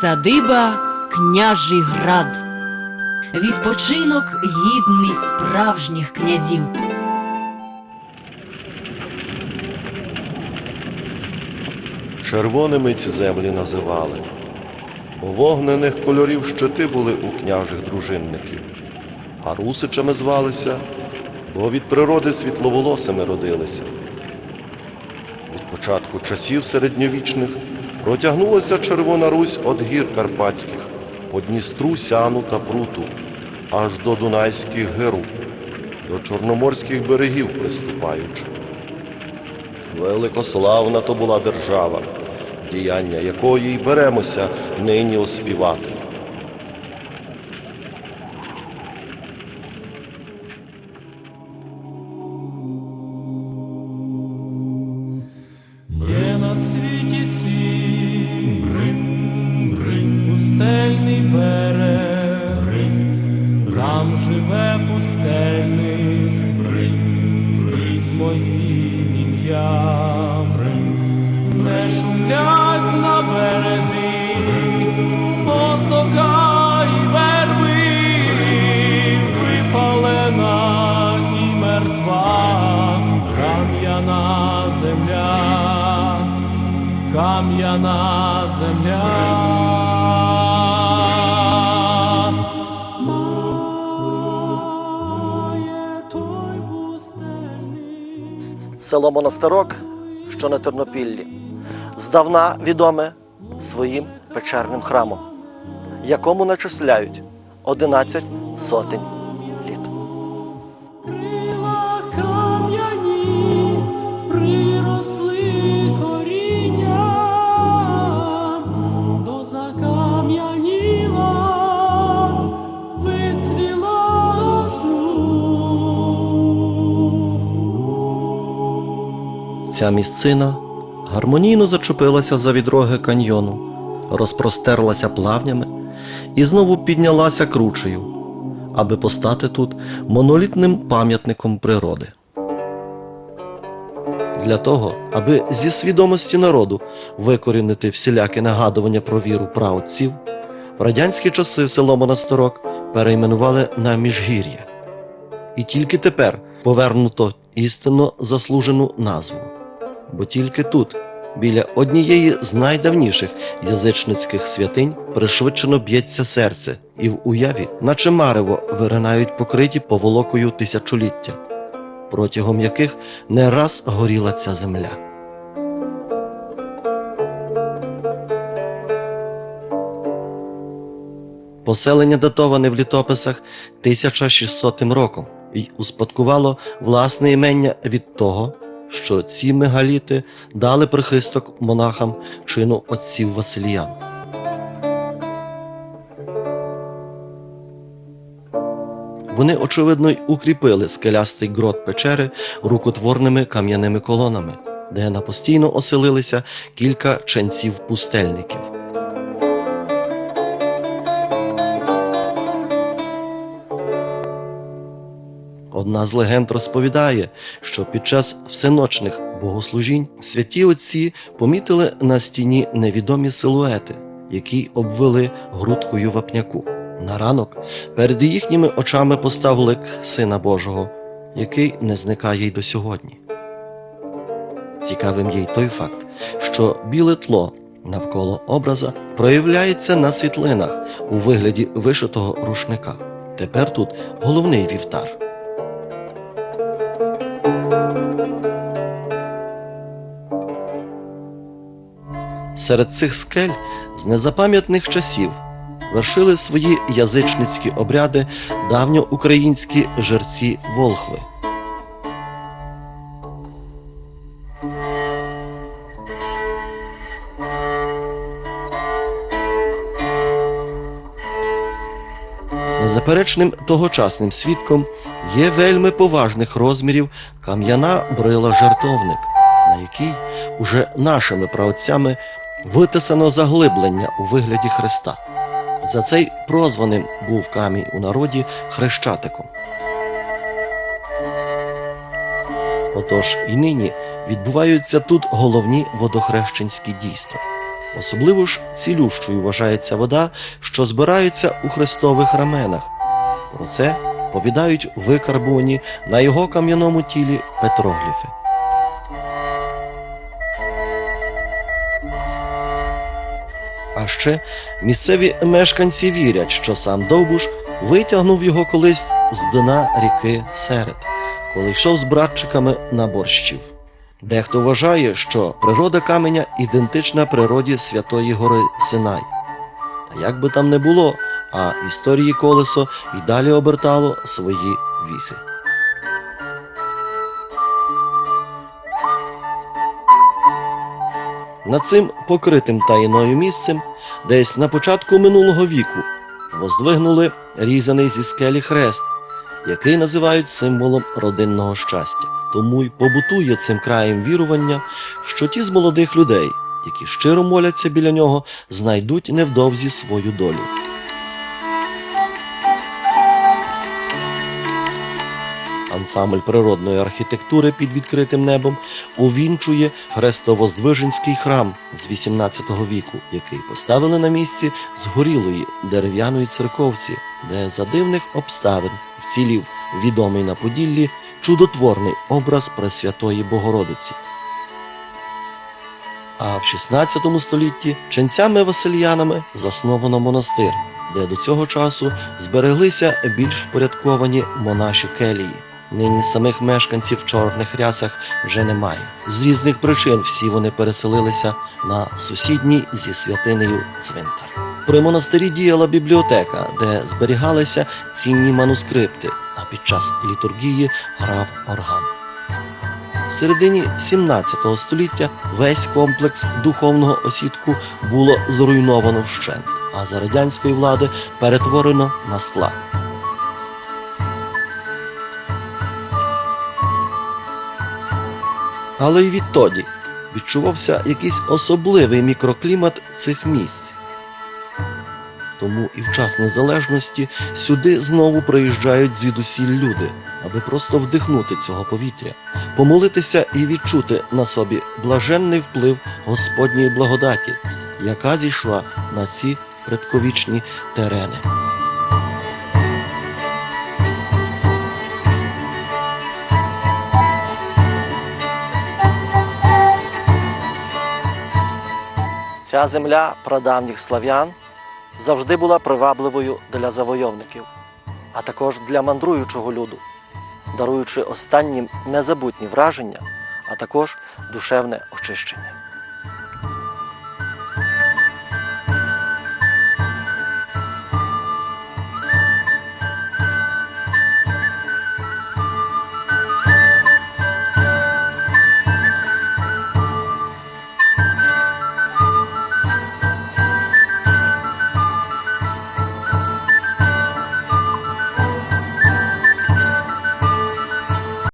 Садиба Княжий град. Відпочинок гідний справжніх князів. Червоними ці землі називали, бо вогнених кольорів щити були у княжих дружинників, а русичами звалися, бо від природи світловолосими родилися. Від початку часів середньовічних протягнулася Червона Русь від гір Карпатських по Дністру, Сяну та Пруту, аж до Дунайських гиру, до Чорноморських берегів приступаючи. Великославна то була держава, діяння якої й беремося нині оспівати. Ім'ям, не шумлять на березі, осока і верби, випалена і мертва, кам'яна земля, кам'яна земля. Село Монастирок, що на Тернопіллі, здавна відоме своїм печерним храмом, якому начисляють 11 сотень Ця місцина гармонійно зачепилася за відроги каньйону, розпростерлася плавнями і знову піднялася кручею, аби постати тут монолітним пам'ятником природи. Для того, аби зі свідомості народу викорінити всілякі нагадування про віру праотців, в радянські часи село Монастирок перейменували на Міжгір'я. І тільки тепер повернуто істинно заслужену назву. Бо тільки тут, біля однієї з найдавніших язичницьких святинь, пришвидшено б'ється серце, і в уяві, наче марево, виринають покриті поволокою тисячоліття, протягом яких не раз горіла ця земля. Поселення датоване в літописах 1600 роком і успадкувало власне імення від того, що ці мегаліти дали прихисток монахам чину отців Василіян. Вони, очевидно, й укріпили скелястий грот печери рукотворними кам'яними колонами, де на постійно оселилися кілька ченців-пустельників. Одна з легенд розповідає, що під час всеночних богослужінь святі отці помітили на стіні невідомі силуети, які обвели грудкою вапняку. На ранок перед їхніми очами постав лик Сина Божого, який не зникає й до сьогодні. Цікавим є й той факт, що біле тло навколо образа проявляється на світлинах у вигляді вишитого рушника. Тепер тут головний вівтар. Серед цих скель з незапам'ятних часів вершили свої язичницькі обряди давньоукраїнські жерці волхви. Незаперечним тогочасним свідком є вельми поважних розмірів кам'яна брила жертовник, на якій уже нашими праотцями витисано заглиблення у вигляді хреста. За цей прозваним був камінь у народі хрещатиком. Отож і нині відбуваються тут головні водохрещенські дійства. Особливо ж цілющою вважається вода, що збирається у хрестових раменах. Про це вповідають викарбувані на його кам'яному тілі петрогліфи. А ще місцеві мешканці вірять, що сам Довбуш витягнув його колись з дна ріки Серед, коли йшов з братчиками на борщів. Дехто вважає, що природа каменя ідентична природі Святої Гори Синай. Та як би там не було, а історії колесо й далі обертало свої віхи. Над цим покритим таїною місцем, десь на початку минулого віку, воздвигнули різаний зі скелі хрест, який називають символом родинного щастя. Тому й побутує цим краєм вірування, що ті з молодих людей, які щиро моляться біля нього, знайдуть невдовзі свою долю. Ансамбль природної архітектури під відкритим небом увінчує Хрестовоздвиженський храм з XVIII віку, який поставили на місці згорілої дерев'яної церковці, де за дивних обставин вцілів відомий на Поділлі чудотворний образ Пресвятої Богородиці. А в XVI столітті ченцями-васильянами засновано монастир, де до цього часу збереглися більш впорядковані монаші келії. Нині самих мешканців в чорних рясах вже немає. З різних причин всі вони переселилися на сусідній зі святинею цвинтар. При монастирі діяла бібліотека, де зберігалися цінні манускрипти, а під час літургії грав орган. В середині 17 століття весь комплекс духовного осідку було зруйновано вщент, а за радянської влади перетворено на склад. Але й відтоді відчувався якийсь особливий мікроклімат цих місць. Тому і в час незалежності сюди знову приїжджають звідусіль люди, аби просто вдихнути цього повітря, помолитися і відчути на собі блаженний вплив Господньої благодаті, яка зійшла на ці предковічні терени. Ця земля прадавніх слав'ян завжди була привабливою для завойовників, а також для мандруючого люду, даруючи останнім незабутні враження, а також душевне очищення.